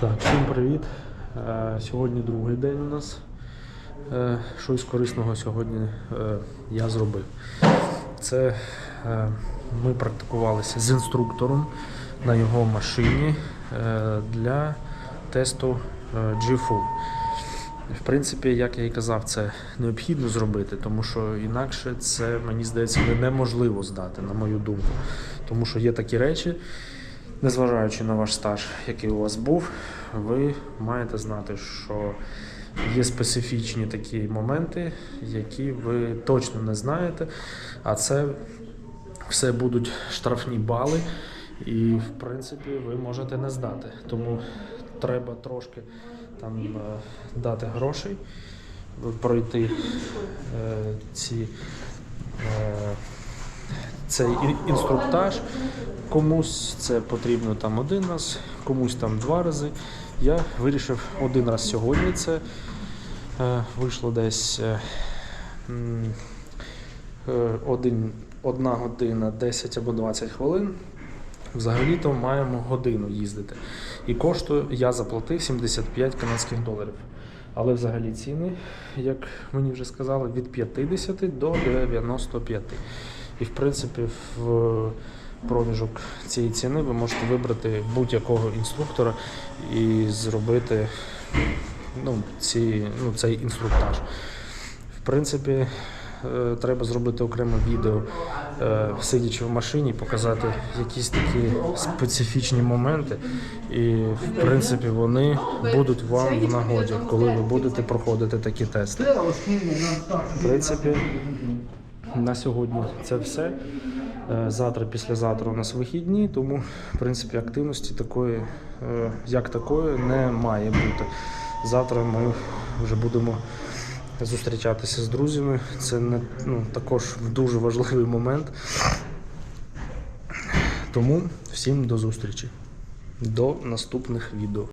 Так, всім привіт. Е, Сьогодні другий день у нас. Е, Щось корисного сьогодні е, я зробив. Це ми практикувалися з інструктором на його машині для тесту G-Full. В принципі, як я і казав, це необхідно зробити, тому що інакше це, мені здається, неможливо здати, на мою думку. Тому що є такі речі, незважаючи на ваш стаж, який у вас був, ви маєте знати, що є специфічні такі моменти, які ви точно не знаєте, а це все будуть штрафні бали, і в принципі ви можете не здати. Тому треба трошки там е, дати грошей, пройти е, ці. е, цей інструктаж. Комусь це потрібно там один раз, комусь там два рази. Я вирішив один раз сьогодні. Це е, вийшло десь е, е, один, одна година 10 або 20 хвилин. Взагалі-то маємо годину їздити. І коштує, я заплатив 75 канадських доларів. Але взагалі ціни, як мені вже сказали, від 50 до 95. І в принципі, в проміжок цієї ціни ви можете вибрати будь-якого інструктора і зробити ну, ці, ну, цей інструктаж. В принципі, е, треба зробити окреме відео, е, сидячи в машині, показати якісь такі специфічні моменти. І в принципі вони будуть вам в нагоді, коли ви будете проходити такі тести. В принципі, на сьогодні це все. Е, Завтра, післязавтра у нас вихідні, тому в принципі активності такої, е, як такої, не має бути. Завтра ми вже будемо зустрічатися з друзями. Це не ну, також дуже важливий момент. Тому всім до зустрічі. До наступних відео.